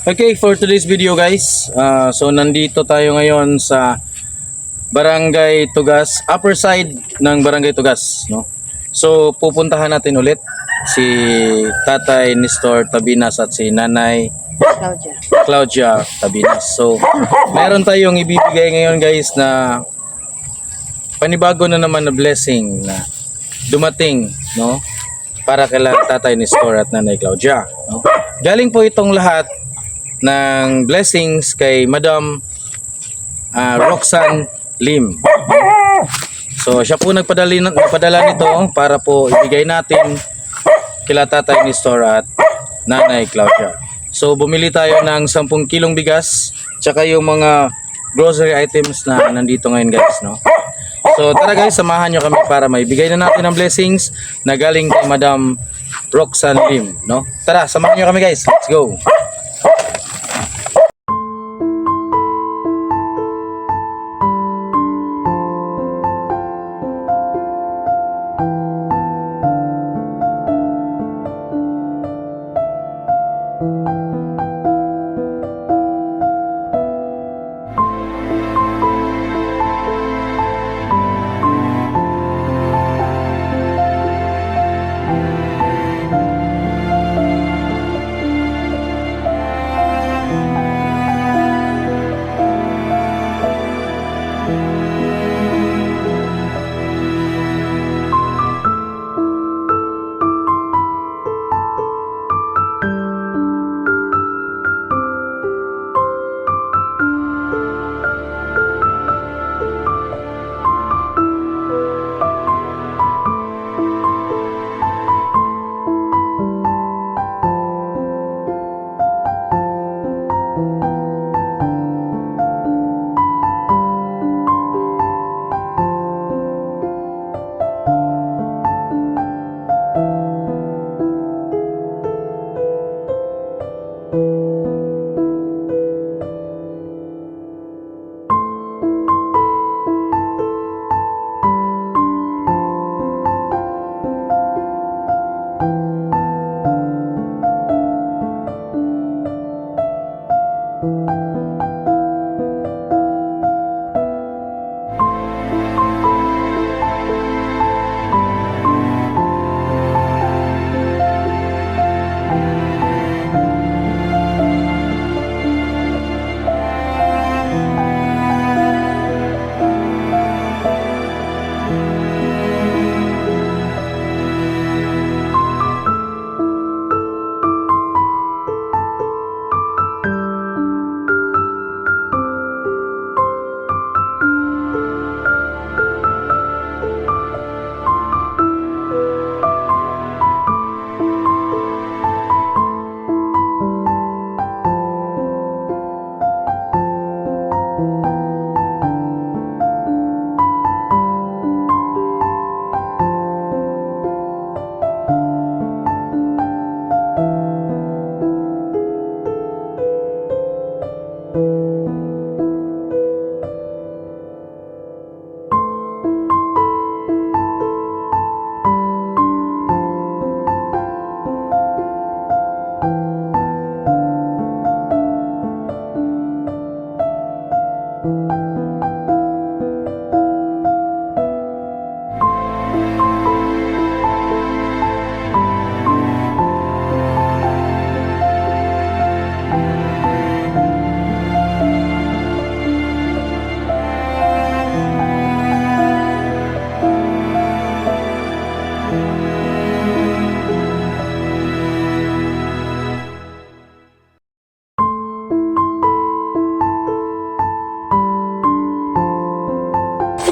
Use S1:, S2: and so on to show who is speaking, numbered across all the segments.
S1: Okay, for today's video guys, ah, so nandito tayo ngayon sa Barangay Tugas, upper side ng Barangay Tugas, no? So pupuntahan natin ulit si Tatay Nestor Tabinas at si Nanay
S2: Claudia.
S1: Claudia Tabinas. So meron tayong ibibigay ngayon guys na panibago na naman na blessing na dumating, no? Para kay Tatay Nestor at Nanay Claudia, no? Galing po itong lahat ng blessings kay Madam ah, Roxanne Lim. So siya po nagpadala, nagpadala nito para po ibigay natin kila Tatay Nestor at Nanay Claudia. So bumili tayo ng 10 kilong bigas tsaka yung mga grocery items na nandito ngayon guys, no? So tara guys, samahan nyo kami para maibigay na natin ang blessings na galing kay Madam Roxanne Lim, no? Tara, samahan nyo kami guys. Let's go.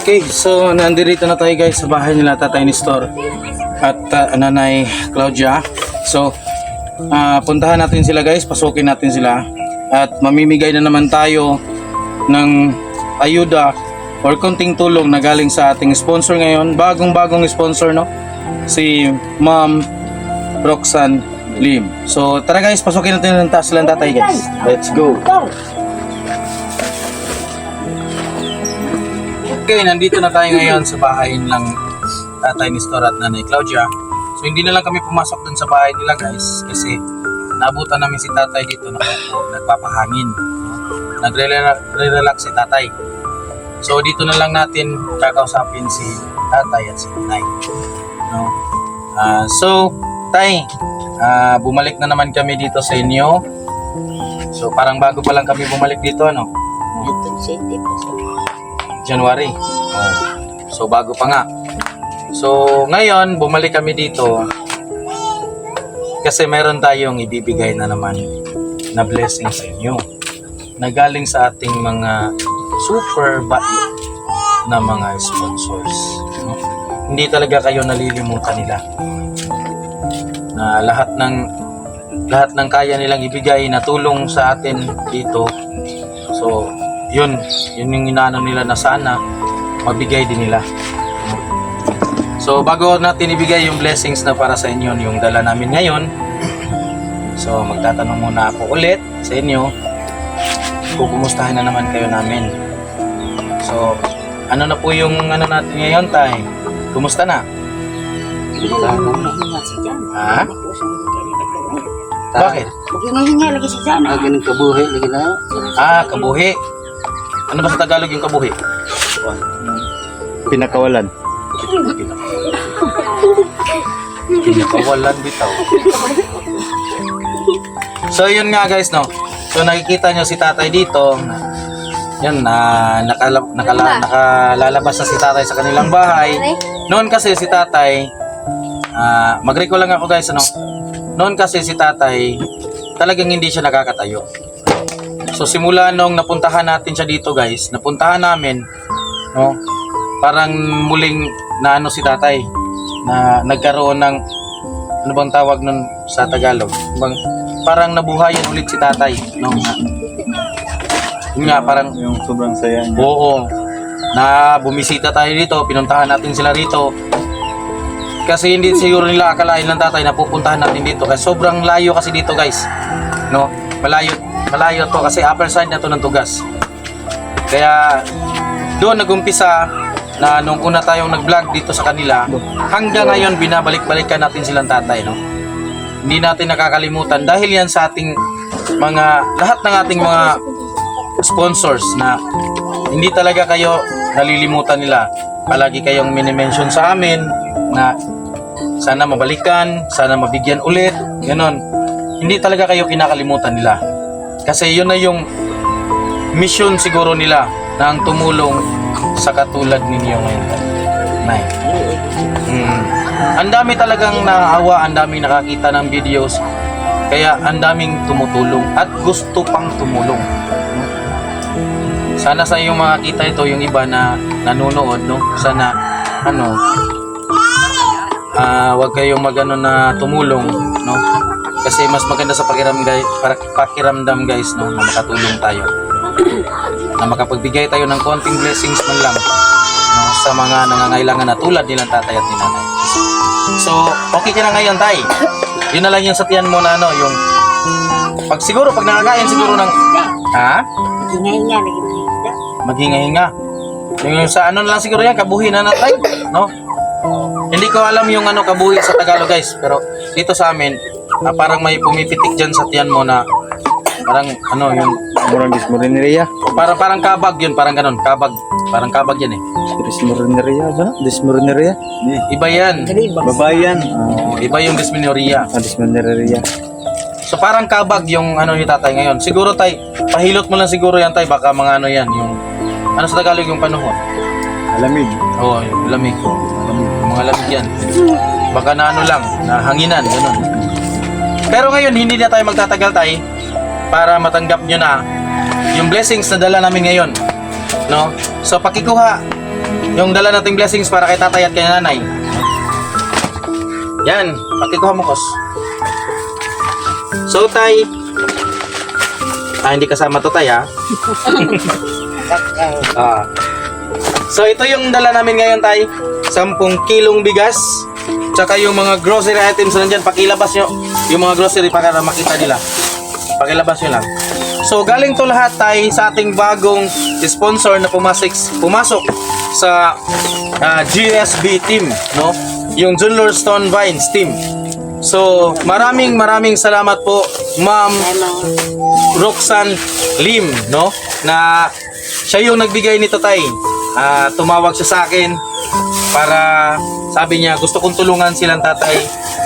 S1: Okay, so nandito na tayo guys sa bahay nila Tatay Nestor at uh, Nanay Claudia. So, ah, puntahan natin sila guys, pasukin natin sila at mamimigay na naman tayo ng ayuda or konting tulong na galing sa ating sponsor ngayon. Bagong-bagong sponsor, no? Si Ma'am Roxanne Lim. So, tara guys, pasukin natin ng taas lang tatay guys. Let's go. Okay, nandito na tayo ngayon sa bahay ng tatay ni Stor at nanay Claudia. So hindi na lang kami pumasok dun sa bahay nila guys kasi naabutan namin si tatay dito na nagpapahangin. Nagre-relax si tatay. So dito na lang natin kakausapin si tatay at si nanay. No? Ah, so, tay, ah, bumalik na naman kami dito sa inyo. So parang bago pa lang kami bumalik dito, ano?
S2: Ito city pa sa
S1: January. Oh. So bago pa nga. So ngayon bumalik kami dito kasi meron tayong ibibigay na naman na blessing sa inyo na galing sa ating mga super bait na mga sponsors. no? Hindi talaga kayo nalilimutan nila na lahat ng lahat ng kaya nilang ibigay na tulong sa atin dito. So, yun, yun yung inaano nila na sana mabigay din nila. So, bago natin ibigay yung blessings na para sa inyo, yung dala namin ngayon, so, magtatanong muna ako ulit sa inyo kung kumustahin na naman kayo namin. So, ano na po yung ano natin ngayon, tay? Kumusta na? Ha? Bakit?
S2: Hinga lagi si Jan.
S3: Ah, ganun kabuhi lagi na.
S1: Ah, kabuhi. Ano ba sa Tagalog yung kabuhi?
S4: Pinakawalan.
S1: Pinakawalan bitaw. So yun nga guys no. So nakikita nyo si tatay dito. Yan na nakala, nakala, nakalalabas na si tatay sa kanilang bahay. Noon kasi si tatay ah mag-recall lang ako guys ano. Noon kasi si tatay talagang hindi siya nakakatayo. So simula nung napuntahan natin siya dito guys, napuntahan namin no, parang muling na ano si tatay na nagkaroon ng ano bang tawag nun sa Tagalog? Bang, parang nabuhayan ulit si tatay. No? Yun nga, parang
S4: Yung sobrang saya niya.
S1: Oo. Na bumisita tayo dito, pinuntahan natin sila rito. Kasi hindi siguro nila akalain ng tatay na pupuntahan natin dito. Kasi sobrang layo kasi dito guys. No? Malayo, malayo to kasi upper side na to ng tugas. Kaya doon nagumpisa na nung una tayong nag-vlog dito sa kanila, hanggang ngayon binabalik-balikan natin silang tatay, no? Hindi natin nakakalimutan dahil yan sa ating mga lahat ng ating mga sponsors na hindi talaga kayo nalilimutan nila. Palagi kayong minimension sa amin na sana mabalikan, sana mabigyan ulit, ganon. Hindi talaga kayo kinakalimutan nila. Kasi yun na yung mission siguro nila na ang tumulong sa katulad ninyo ngayon. Nay. Mm. Ang dami talagang naawa, ang daming nakakita ng videos. Kaya ang daming tumutulong at gusto pang tumulong. Sana sa yung makakita ito yung iba na nanonood, no? Sana ano ah wag kayong magano na tumulong, no? Kasi mas maganda sa pakiramdam guys, para pakiramdam guys, no, na makatulong tayo. na makapagbigay tayo ng konting blessings man lang no, sa mga nangangailangan na tulad nilang tatay at ni nanay. So, okay ka na ngayon, tay. Yun na lang yung satiyan mo na ano, yung pag siguro, pag nakakain siguro ng, ha? Maghinga-hinga. Yung sa ano na lang siguro yan, kabuhi na natin, no? Hindi ko alam yung ano kabuhi sa Tagalog guys, pero dito sa amin, ah, parang may pumipitik dyan sa tiyan mo na parang ano yung
S4: Murang dismorineria.
S1: parang parang kabag yun, parang ganun, kabag. Parang kabag yan eh.
S4: Dismorineria ba? Dismorineria?
S1: Iba yan.
S2: Kalibang.
S4: Babayan.
S1: Oh, iba yung dysmenorrhea.
S4: Ah, dismorineria.
S1: So parang kabag yung ano ni tatay ngayon. Siguro tay, pahilot mo lang siguro yan tay, baka mga ano yan, yung ano sa Tagalog yung panahon.
S4: Alamig.
S1: Oo, oh, yung lamig. Yung mga lamig yan. Baka na ano lang, na hanginan, ganun. Pero ngayon, hindi na tayo magtatagal tay para matanggap nyo na yung blessings na dala namin ngayon. No? So, pakikuha yung dala nating blessings para kay tatay at kay nanay. Yan, pakikuha mo, Kos. So, tay, ah, hindi kasama to, tay, ha? Ah. So ito yung dala namin ngayon tay. 10 kilong bigas. Tsaka yung mga grocery items na nandyan. Pakilabas nyo yung mga grocery para makita nila. Pakilabas nyo lang. So galing to lahat tay sa ating bagong sponsor na pumasok, pumasok sa ah, GSB team. No? Yung Junlor Stone Vines team. So, maraming maraming salamat po, Ma'am
S2: Ay
S1: Roxanne Lim, no? Na siya yung nagbigay nito, tay. Ah, tumawag siya sa akin para sabi niya gusto kong tulungan silang tatay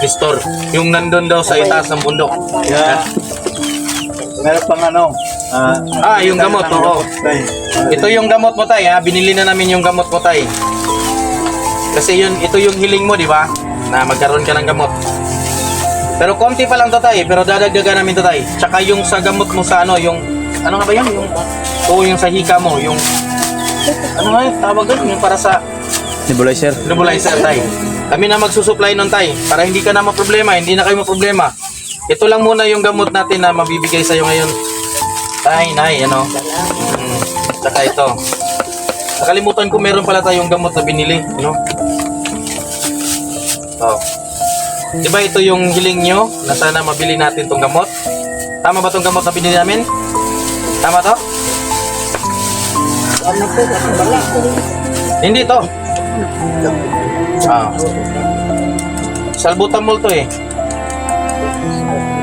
S1: Nestor. Yung nandun daw sa itaas ng bundok.
S4: Yeah. Meron pang ano. ah,
S1: Ah, yung gamot, oo. Ito yung gamot mo, tay, ha? Binili na namin yung gamot mo, tay. Kasi yun, ito yung hiling mo, di ba? Na magkaroon ka ng gamot. Pero konti pa lang to, tay. Pero dadagdagan namin to, tay. Tsaka yung sa gamot mo sa ano, yung... Ano nga ba yun? Yung, oo, yung sa hika mo, yung... Ano nga yun? Tawag yun? Yung para sa
S4: Nebulizer.
S1: nebulizer, tay. Kami na magsusupply nun, tay. Para hindi ka na maproblema, hindi na kayo maproblema. Ito lang muna yung gamot natin na mabibigay sa'yo ngayon. Tay, nay, ano? Mm, tsaka ito. Nakalimutan ko meron pala tayong gamot na binili, no? Oh. Di ba ito yung hiling nyo na sana mabili natin tong gamot? Tama ba tong gamot na binili namin? Tama to?
S2: ano.
S1: Hindi to. Ah. Salbutamol to eh.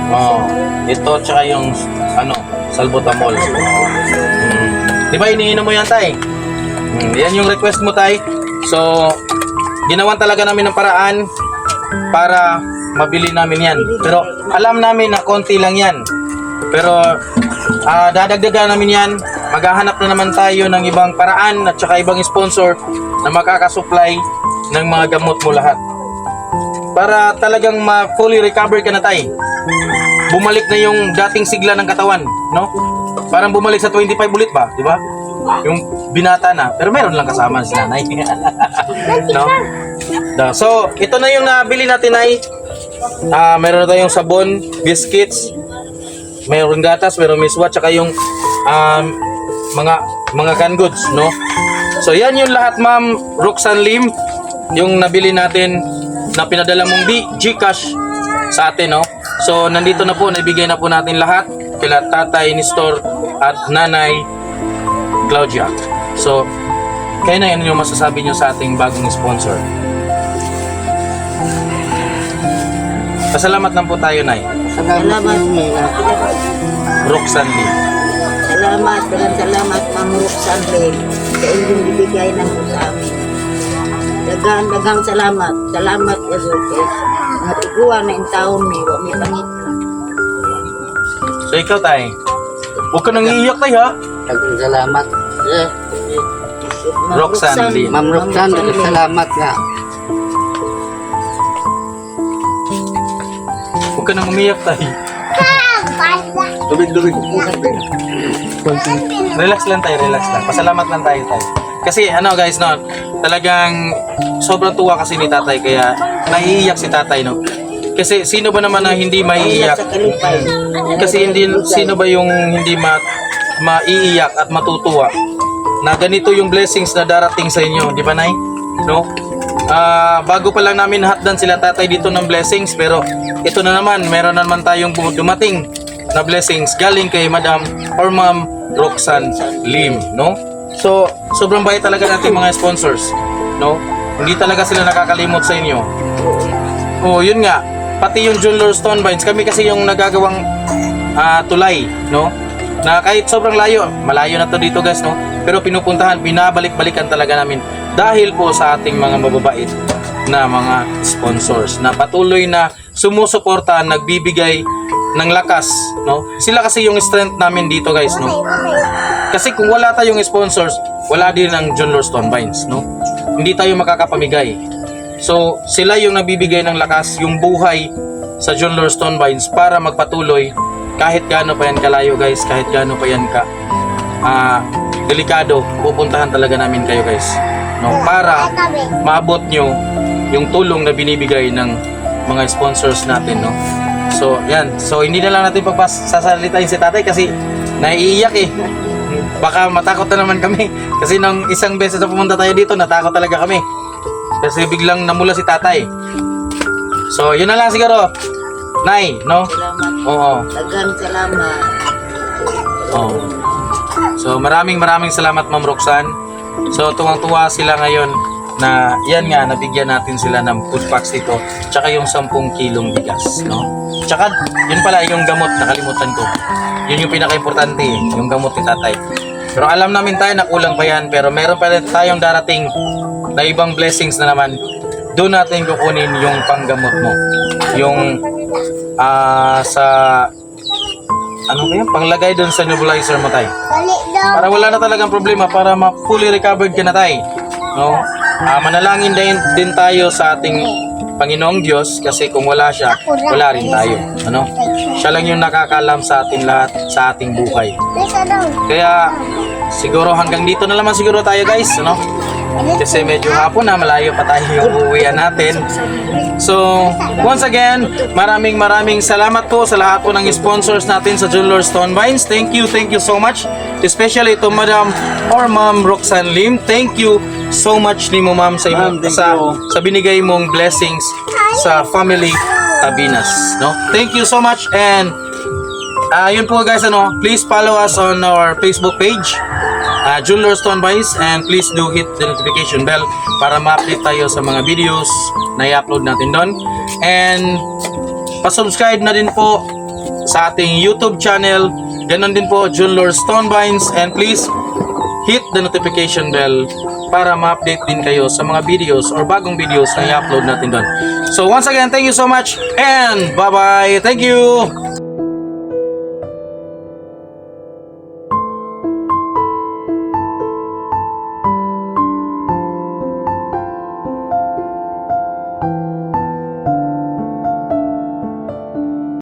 S1: Oh, ito tsaka yung ano, salbutamol. Hmm. Di ba iniinom mo yan, tay? Hmm, yan yung request mo, tay. So, ginawan talaga namin ng paraan para mabili namin yan. Pero alam namin na konti lang yan. Pero ah dadagdagan namin yan. Maghahanap na naman tayo ng ibang paraan at saka ibang sponsor na makakasupply ng mga gamot mo lahat. Para talagang ma-fully recover ka na tay. Bumalik na yung dating sigla ng katawan, no? Parang bumalik sa 25 ulit ba, di ba? Yung binata na, pero meron lang kasama si nanay. no? So, ito na yung nabili natin ay ah meron na tayong sabon, biscuits, mayroong gatas, mayroong miswa, tsaka yung um, mga mga canned goods, no? So yan yung lahat, Ma'am Roxanne Lim, yung nabili natin na pinadala mong B, Gcash sa atin, no? So nandito na po, naibigay na po natin lahat kila Tatay Nestor at Nanay Claudia. So, kayo na yan yung masasabi nyo sa ating bagong sponsor. Pasalamat lang po tayo, Nay.
S2: Salamat nila.
S1: Roxanne Lim.
S2: Salamat, dalang salamat, Ma'am Roxanne sa inyong ibigay ng sa amin. Dagang, dagang salamat. Salamat, Jesus. Mga tiguan na yung taon ni, wa may pangit.
S1: So ikaw, Tay. Huwag ka nang iiyak, Tay, ha?
S3: Daghang salamat. Eh,
S2: Ma'am
S1: Roxanne Lim.
S3: Ma'am Roxanne, salamat nga.
S1: Huwag ka nang umiyak, Tay.
S4: Tubig, tubig.
S1: Relax lang tayo, relax lang. Pasalamat lang tayo, Tay. Kasi ano guys, no, talagang sobrang tuwa kasi ni tatay kaya naiiyak si tatay, no. Kasi sino ba naman na hindi maiiyak? Kasi hindi sino ba yung hindi ma maiiyak at matutuwa na ganito yung blessings na darating sa inyo, di ba Nay? No? Ah, bago pa lang namin hatdan sila tatay dito ng blessings pero ito na naman, meron na naman tayong dumating na blessings galing kay Madam or Ma'am Roxanne Lim, no? So, sobrang bait talaga natin mga sponsors, no? Hindi talaga sila nakakalimot sa inyo. Oh, yun nga. Pati yung Junlor Stone Vines, kami kasi yung nagagawang ah, tulay, no? Na kahit sobrang layo, malayo na to dito guys, no? Pero pinupuntahan, binabalik-balikan talaga namin dahil po sa ating mga mababait na mga sponsors na patuloy na sumusuporta, nagbibigay ng lakas, no? Sila kasi yung strength namin dito guys, no? Kasi kung wala tayong sponsors, wala din ang John Lord Stone Vines, no? Hindi tayo makakapamigay. So, sila yung nabibigay ng lakas, yung buhay sa John Lord Stone Vines para magpatuloy kahit gaano pa yan kalayo guys, kahit gaano pa yan ka ah delikado, pupuntahan talaga namin kayo guys. No, para maabot nyo yung tulong na binibigay ng mga sponsors natin, no? So, yan. So, hindi na lang natin pagpasasalitain si tatay kasi naiiyak eh. Baka matakot na naman kami. Kasi nung isang beses na pumunta tayo dito, natakot talaga kami. Kasi biglang namula si tatay. So, yun na lang siguro. Nay, no?
S2: Salamat.
S1: Oo.
S2: Dagang salamat.
S1: Oo. So, maraming maraming salamat Ma'am Roxanne. So, tuwang-tuwa sila ngayon na yan nga, nabigyan natin sila ng food packs dito, tsaka yung 10 kilong bigas, no? Tsaka, yun pala, yung gamot, nakalimutan ko. Yun yung pinaka-importante, eh, yung gamot ni tatay. Pero alam namin tayo na kulang pa yan, pero meron pa rin tayong darating na ibang blessings na naman. Doon natin kukunin yung panggamot mo. Yung ah sa ano ba yun? Panglagay doon sa nebulizer mo tayo. Para wala na talagang problema, para ma-fully recovered ka na tayo. No? Ah, manalangin din, din tayo sa ating Panginoong Diyos kasi kung wala siya, wala rin tayo. Ano? Siya lang yung nakakalam sa atin lahat, sa ating buhay. Kaya siguro hanggang dito na naman siguro tayo guys, ano? Kasi medyo hapon na, malayo pa tayo yung uuwian natin. So, once again, maraming maraming salamat po sa lahat po ng sponsors natin sa Jeweler Stone Vines. Thank you, thank you so much. Especially to Madam or Ma'am Roxanne Lim. Thank you so much ni mo ma'am sa, imo- sa, sa binigay mong blessings sa family Tabinas. No? Thank you so much and Ah, yun po guys, ano, please follow us on our Facebook page, uh, Jeweler Stone and please do hit the notification bell para ma-update tayo sa mga videos na i-upload natin doon. And pa-subscribe na din po sa ating YouTube channel, ganun din po, Jeweler Stone Vines, and please hit the notification bell para ma-update din kayo sa mga videos or bagong videos na i-upload natin doon. So once again, thank you so much and bye-bye. Thank you!